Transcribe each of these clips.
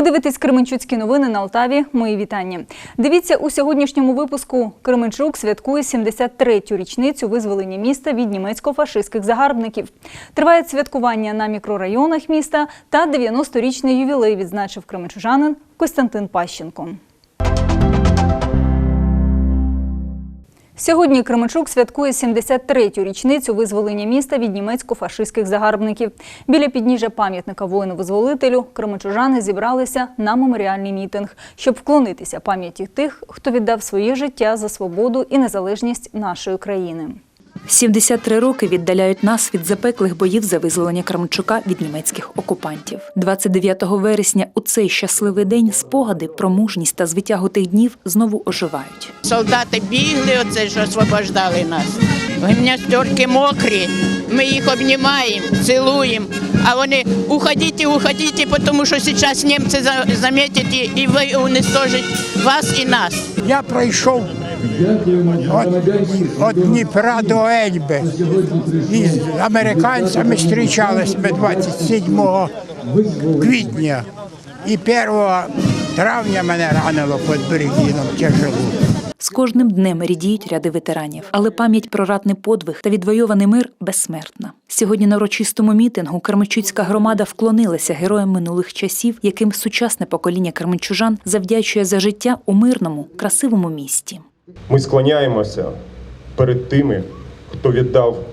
Ви дивитесь Кременчуцькі новини на Алтаві. Мої вітання. Дивіться у сьогоднішньому випуску. Кременчук святкує 73-ю річницю визволення міста від німецько-фашистських загарбників. Триває святкування на мікрорайонах міста та 90-річний ювілей відзначив кременчужанин Костянтин Пащенко. Сьогодні Кременчук святкує 73-ю річницю визволення міста від німецько-фашистських загарбників. Біля підніжжя пам'ятника воїну-визволителю кременчужани зібралися на меморіальний мітинг, щоб вклонитися пам'яті тих, хто віддав своє життя за свободу і незалежність нашої країни. 73 роки віддаляють нас від запеклих боїв за визволення Крамчука від німецьких окупантів. 29 вересня у цей щасливий день спогади про мужність та звитягу тих днів знову оживають. Солдати бігли, оце що освобождали нас. Гімнастерки мокрі, ми їх обнімаємо, цілуємо. А вони уходіть, уходіть, тому що зараз німці за- замітять і- ви уничтожать вас і нас. Я пройшов від, Дніпра до Ельби. І з американцями зустрічалися ми 27 квітня. І 1 травня мене ранило під Берегіном тяжело. З кожним днем рідіють ряди ветеранів, але пам'ять про ратний подвиг та відвойований мир безсмертна. Сьогодні на урочистому мітингу Кермичуцька громада вклонилася героям минулих часів, яким сучасне покоління кермичужан завдячує за життя у мирному, красивому місті. Ми склоняємося перед тими, хто віддав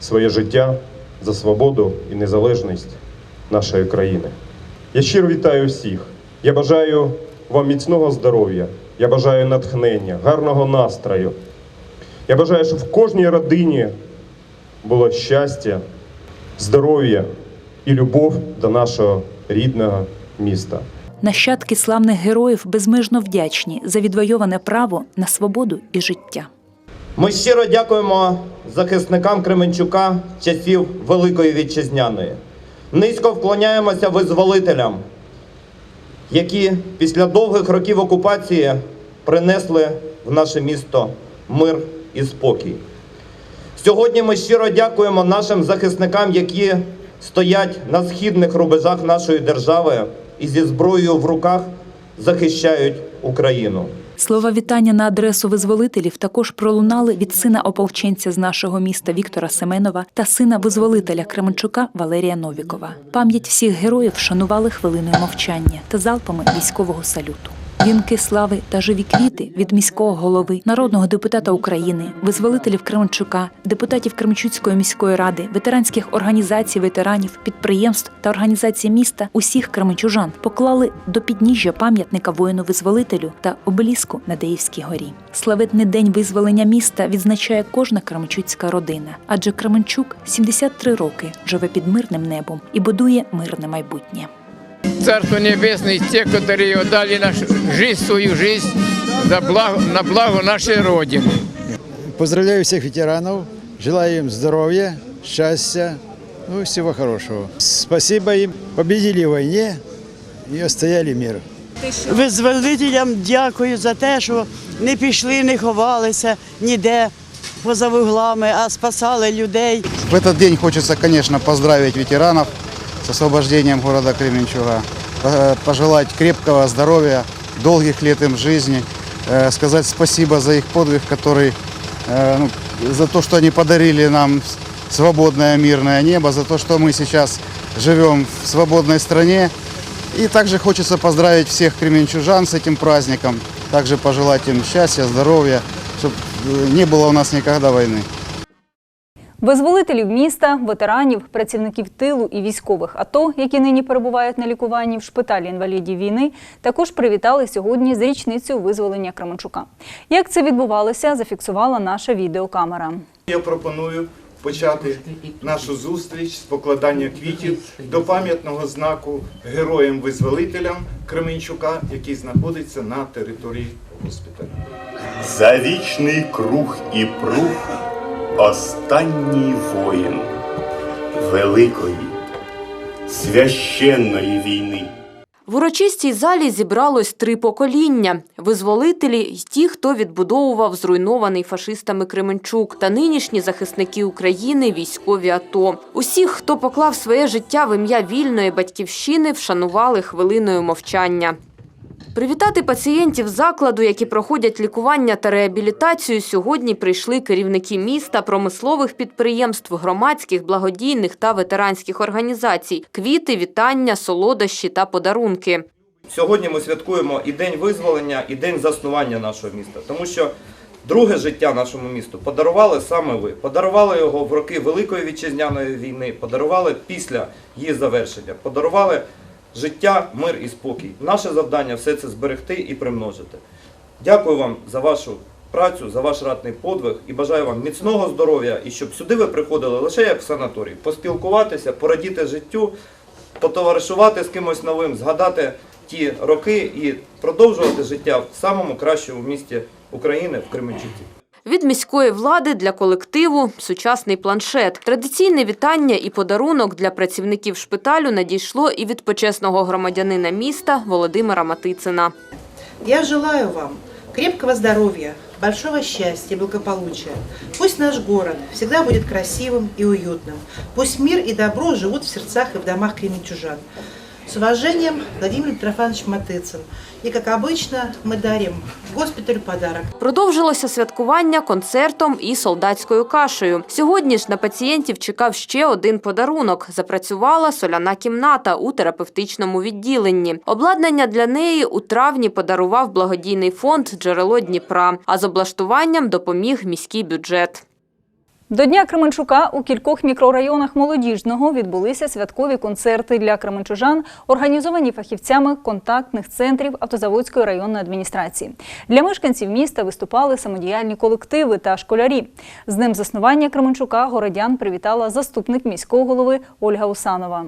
своє життя за свободу і незалежність нашої країни. Я щиро вітаю всіх. Я бажаю вам міцного здоров'я, я бажаю натхнення, гарного настрою. Я бажаю, щоб в кожній родині було щастя, здоров'я і любов до нашого рідного міста. Нащадки славних героїв безмежно вдячні за відвойоване право на свободу і життя. Ми щиро дякуємо захисникам Кременчука часів Великої Вітчизняної. Низько вклоняємося визволителям, які після довгих років окупації принесли в наше місто мир і спокій. Сьогодні ми щиро дякуємо нашим захисникам, які стоять на східних рубежах нашої держави і зі зброєю в руках захищають Україну. Слова вітання на адресу визволителів також пролунали від сина ополченця з нашого міста Віктора Семенова та сина визволителя Кременчука Валерія Новікова. Пам'ять всіх героїв вшанували хвилиною мовчання та залпами військового салюту. Вінки слави та живі квіти від міського голови, народного депутата України, визволителів Кременчука, депутатів Кременчуцької міської ради, ветеранських організацій ветеранів, підприємств та організацій міста усіх кременчужан поклали до підніжжя пам'ятника воїну-визволителю та обеліску на Деївській горі. Славетний день визволення міста відзначає кожна кременчуцька родина, адже Кременчук 73 роки живе під мирним небом і будує мирне майбутнє. Царство Небесное, те, которые отдали нашу жизнь, свою жизнь за благо, на благо нашей Родины. Поздравляю всех ветеранов, желаю им здоровья, счастья, ну и всего хорошего. Спасибо им, победили в войне и отстояли мир. Визволителям дякую за те, що не пішли, не ховалися ніде поза вуглами, а спасали людей. В этот день хочется, конечно, поздравить ветеранов с освобождением города Кременчуга, по- пожелать крепкого здоровья, долгих лет им жизни, э, сказать спасибо за их подвиг, который, э, ну, за то, что они подарили нам свободное мирное небо, за то, что мы сейчас живем в свободной стране. И также хочется поздравить всех кременчужан с этим праздником, также пожелать им счастья, здоровья, чтобы не было у нас никогда войны. Визволителів міста, ветеранів, працівників тилу і військових АТО, які нині перебувають на лікуванні в шпиталі інвалідів війни, також привітали сьогодні з річницею визволення Кременчука. Як це відбувалося, зафіксувала наша відеокамера. Я пропоную почати нашу зустріч з покладання квітів до пам'ятного знаку героям-визволителям Кременчука, який знаходиться на території госпіталю. За вічний круг і прух останній воїн великої священної війни. В урочистій залі зібралось три покоління: визволителі й ті, хто відбудовував зруйнований фашистами Кременчук, та нинішні захисники України, військові АТО. Усіх, хто поклав своє життя в ім'я вільної батьківщини, вшанували хвилиною мовчання. Привітати пацієнтів закладу, які проходять лікування та реабілітацію, сьогодні прийшли керівники міста, промислових підприємств, громадських, благодійних та ветеранських організацій, квіти, вітання, солодощі та подарунки. Сьогодні ми святкуємо і День визволення, і День заснування нашого міста, тому що друге життя нашому місту подарували саме ви. Подарували його в роки Великої вітчизняної війни, подарували після її завершення, подарували життя, мир і спокій. Наше завдання все це зберегти і примножити. Дякую вам за вашу працю, за ваш ратний подвиг і бажаю вам міцного здоров'я і щоб сюди ви приходили лише як в санаторій, поспілкуватися, порадіти життю, потоваришувати з кимось новим, згадати ті роки і продовжувати життя в самому кращому місті України в Кременчуці. Від міської влади для колективу сучасний планшет. Традиційне вітання і подарунок для працівників шпиталю надійшло і від почесного громадянина міста Володимира Матицина. Я желаю вам крепкого здоровья, большого счастья, благополучия. Пусть наш город всегда будет красивым и уютным. Пусть мир и добро живут в сердцах и в домах кременчужан. С уважением, Владимир Трофанович Матыцын. И, как обычно, мы дарим госпиталю подарок. Продовжилося святкування концертом і солдатською кашею. Сьогодні ж на пацієнтів чекав ще один подарунок. Запрацювала соляна кімната у терапевтичному відділенні. Обладнання для неї у травні подарував благодійний фонд Джерело Дніпра, а з облаштуванням допоміг міський бюджет. До Дня Кременчука у кількох мікрорайонах молодіжного відбулися святкові концерти для кременчужан, організовані фахівцями контактних центрів автозаводської районної адміністрації. Для мешканців міста виступали самодіяльні колективи та школярі. З ним заснування Кременчука городян привітала заступник міського голови Ольга Усанова.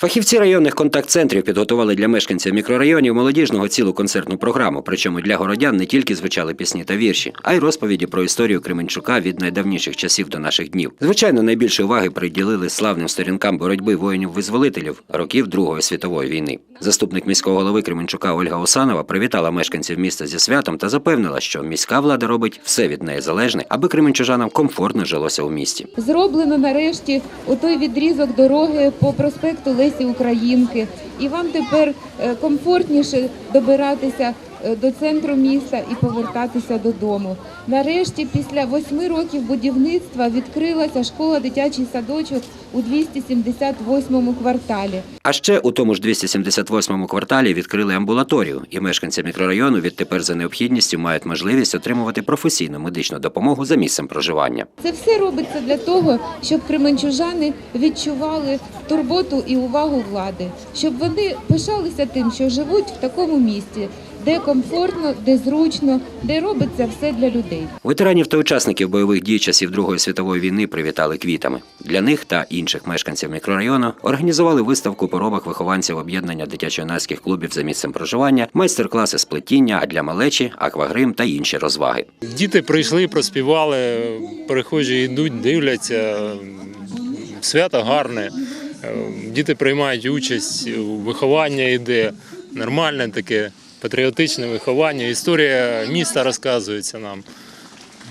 Фахівці районних контакт-центрів підготували для мешканців мікрорайонів молодіжного цілу концертну програму. Причому для городян не тільки звучали пісні та вірші, а й розповіді про історію Кременчука від найдавніших часів до наших днів. Звичайно, найбільше уваги приділили славним сторінкам боротьби воїнів-визволителів років Другої світової війни. Заступник міського голови Кременчука Ольга Осанова привітала мешканців міста зі святом та запевнила, що міська влада робить все від неї залежне, аби кременчужанам комфортно жилося у місті. Зроблено нарешті отой відрізок дороги по проспекту Лесі Українки, і вам тепер е, комфортніше добиратися до центру міста і повертатися додому. Нарешті, після восьми років будівництва, відкрилася школа дитячий садочок у 278 кварталі. А ще у тому ж 278-му кварталі відкрили амбулаторію, і мешканці мікрорайону відтепер за необхідністю мають можливість отримувати професійну медичну допомогу за місцем проживання. Це все робиться для того, щоб кременчужани відчували турботу і увагу влади, щоб вони пишалися тим, що живуть в такому місті, де комфортно, де зручно, де робиться все для людей. Ветеранів та учасників бойових дій часів Другої світової війни привітали квітами. Для них та інших мешканців мікрорайону організували виставку поробок вихованців об'єднання дитячо-юнацьких клубів за місцем проживання, майстер-класи з плетіння, а для малечі аквагрим та інші розваги. Діти прийшли, проспівали, перехожі йдуть, дивляться. Свято гарне. Діти приймають участь, виховання йде, нормальне таке, патріотичне виховання. Історія міста розказується нам.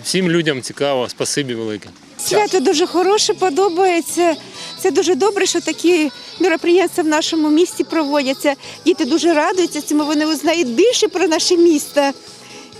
Всім людям цікаво, спасибі велике. Свято дуже хороше, подобається. Це дуже добре, що такі мероприємства в нашому місті проводяться. Діти дуже радуються цьому, вони узнають більше про наше місто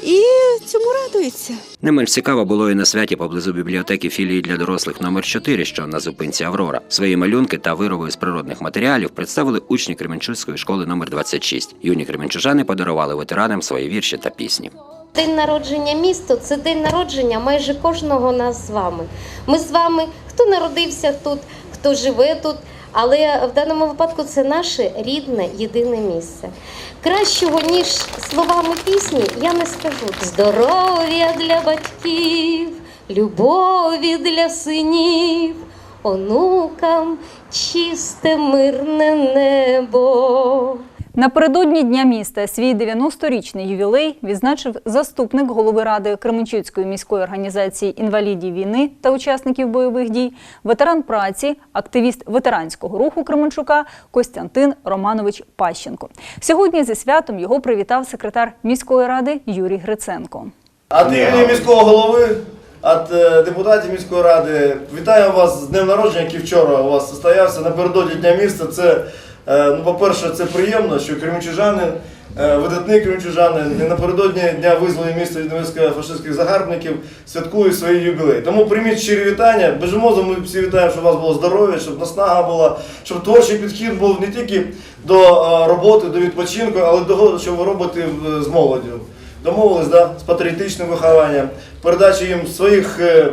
і цьому радуються. Не менш цікаво було і на святі поблизу бібліотеки філії для дорослих номер 4 що на зупинці Аврора. Свої малюнки та вироби з природних матеріалів представили учні Кременчуцької школи номер 26 Юні кременчужани подарували ветеранам свої вірші та пісні. День народження міста це день народження майже кожного нас з вами. Ми з вами, хто народився тут, хто живе тут, але в даному випадку це наше рідне єдине місце. Кращого, ніж словами пісні, я не скажу. Здоров'я для батьків, любові для синів, онукам чисте мирне небо. Напередодні Дня міста свій 90-річний ювілей відзначив заступник голови ради Кременчуцької міської організації інвалідів війни та учасників бойових дій, ветеран праці, активіст ветеранського руху Кременчука Костянтин Романович Пащенко. Сьогодні зі святом його привітав секретар міської ради Юрій Гриценко. Від імені міського голови, від е, депутатів міської ради, вітаю вас з днем народження, який вчора у вас состоявся. Напередодні Дня міста. Це, ну, по-перше, це приємно, що кремчужанин, е, видатний кремчужанин, і напередодні Дня визволення міста від німецько-фашистських загарбників святкує свій юбілей. Тому прийміть щирі вітання. Безумовно, ми всі вітаємо, щоб у вас було здоров'я, щоб наснага була, щоб творчий підхід був не тільки до е, роботи, до відпочинку, але до що ви робите з молоддю. Домовились да, з патріотичним вихованням, передачі їм своїх е,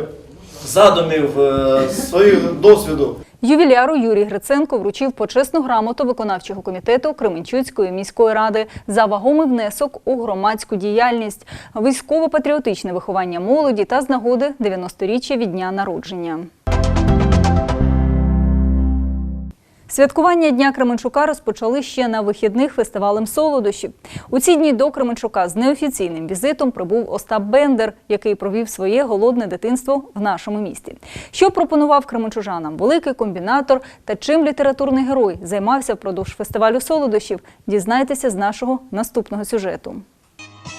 задумів, е, своїх досвіду. Ювіляру Юрій Гриценко вручив почесну грамоту виконавчого комітету Кременчуцької міської ради за вагомий внесок у громадську діяльність, військово-патріотичне виховання молоді та з нагоди 90-річчя від дня народження. Святкування Дня Кременчука розпочали ще на вихідних фестивалем солодощів. У ці дні до Кременчука з неофіційним візитом прибув Остап Бендер, який провів своє голодне дитинство в нашому місті. Що пропонував кременчужанам великий комбінатор та чим літературний герой займався впродовж фестивалю солодощів, дізнайтеся з нашого наступного сюжету.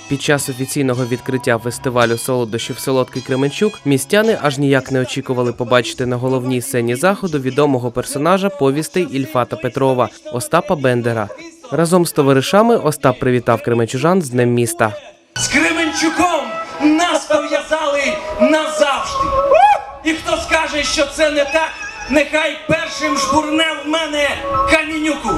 Під час офіційного відкриття фестивалю солодощів Солодкий Кременчук містяни аж ніяк не очікували побачити на головній сцені заходу відомого персонажа повістей Ільфата Петрова Остапа Бендера. Разом з товаришами Остап привітав кременчужан з Днем міста. З Кременчуком нас пов'язали назавжди. І хто скаже, що це не так, нехай першим жбурне в мене камінюку.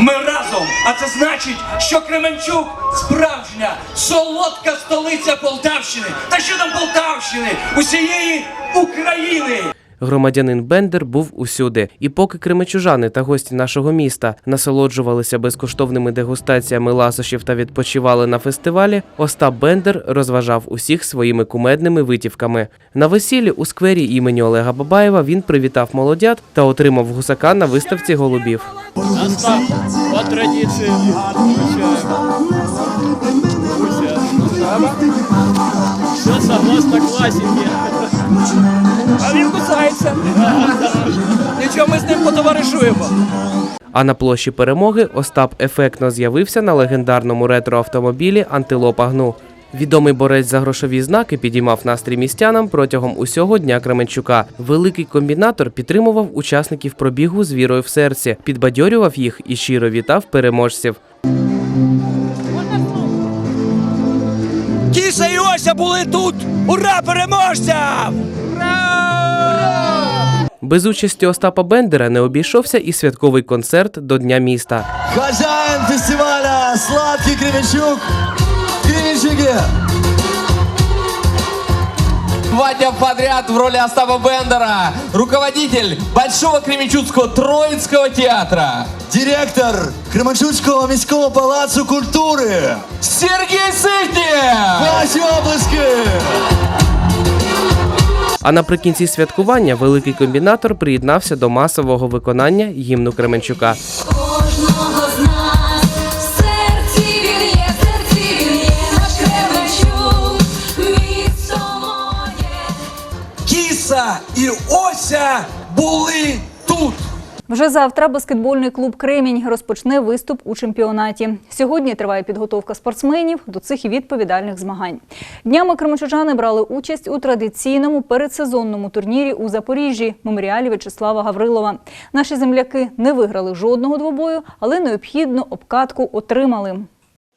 Ми разом, а це значить, що Кременчук справжня, солодка столиця Полтавщини. Та що там Полтавщини? Усієї України. Громадянин Бендер був усюди, і поки кременчужани та гості нашого міста насолоджувалися безкоштовними дегустаціями ласощів та відпочивали на фестивалі, Остап Бендер розважав усіх своїми кумедними витівками. На весіллі у сквері імені Олега Бабаєва він привітав молодят та отримав гусака на виставці голубів. Остап, по традиції Все согласно классике. А він кусається. Нічого, ми з ним потоваришуємо. А на площі перемоги Остап ефектно з'явився на легендарному ретроавтомобілі Антилопа Гну. Відомий борець за грошові знаки підіймав настрій містянам протягом усього дня Кременчука. Великий комбінатор підтримував учасників пробігу з вірою в серці, підбадьорював їх і щиро вітав переможців. Ося були тут! Ура переможцям! Без участі Остапа Бендера не обійшовся і святковий концерт до Дня міста. Хазяїн фестиваля «Сладкий Кременчук» в Кременчуге. Два дня подряд в роли Остапа Бендера, руководитель Большого Кременчуцкого Троицкого театра. Директор Кременчуцького міського палацу культури. Сергей Сытник! Ваші облески! А наприкінці святкування великий комбінатор приєднався до масового виконання гімну Кременчука. Ося були тут! Вже завтра баскетбольний клуб Кремінь розпочне виступ у чемпіонаті. Сьогодні триває підготовка спортсменів до цих відповідальних змагань. Днями кременчужани брали участь у традиційному передсезонному турнірі у Запоріжжі меморіалі В'ячеслава Гаврилова. Наші земляки не виграли жодного двобою, але необхідну обкатку отримали.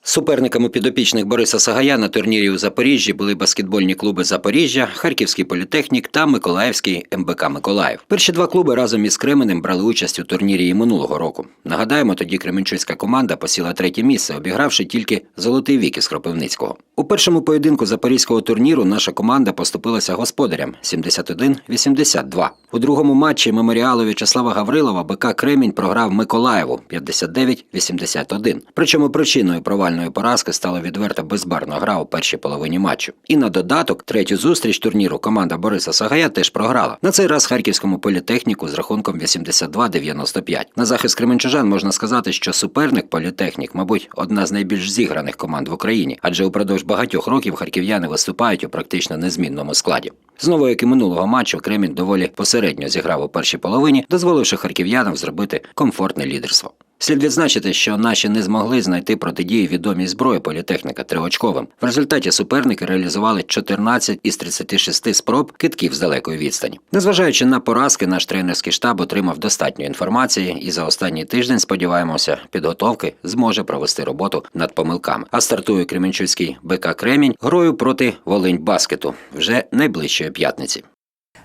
Суперниками підопічних Бориса Сагая на турнірі у Запоріжжі були баскетбольні клуби Запоріжжя, Харківський політехнік та Миколаївський МБК Миколаїв. Перші два клуби разом із Кременем брали участь у турнірі і минулого року. Нагадаємо, тоді кременчуцька команда посіла третє місце, обігравши тільки золотий вік із Кропивницького. У першому поєдинку запорізького турніру наша команда поступилася господарям 71-82. У другому матчі меморіалу В'ячеслава Гаврилова БК Кремінь програв Миколаєву 59-81. Причому причиною провальної поразки стала відверта безбарна гра у першій половині матчу. І на додаток, третю зустріч турніру команда Бориса Сагая теж програла. На цей раз харківському політехніку з рахунком 82-95. На захист кременчужан можна сказати, що суперник політехнік, мабуть, одна з найбільш зіграних команд в Україні, адже упродовж багатьох років харків'яни виступають у практично незмінному складі. Знову, як і минулого матчу, Кремінь доволі посередньо зіграв у першій половині, дозволивши харків'янам зробити комфортне лідерство. Слід відзначити, що наші не змогли знайти протидії відомій зброї політехніка триочковим. В результаті суперники реалізували 14 із 36 спроб китків з далекої відстані. Незважаючи на поразки, наш тренерський штаб отримав достатньо інформації, і за останній тиждень, сподіваємося, підготовки зможе провести роботу над помилками. А стартує Кременчуцький БК Кремінь грою проти Волинь Баскету вже найближчої п'ятниці.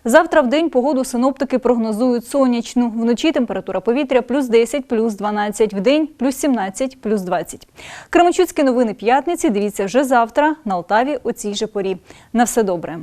Завтра в день погоду синоптики прогнозують сонячну. Вночі температура повітря плюс 10, плюс 12, в день плюс 17, плюс 20. Кременчуцькі новини п'ятниці дивіться вже завтра на Алтаві о цій же порі. На все добре.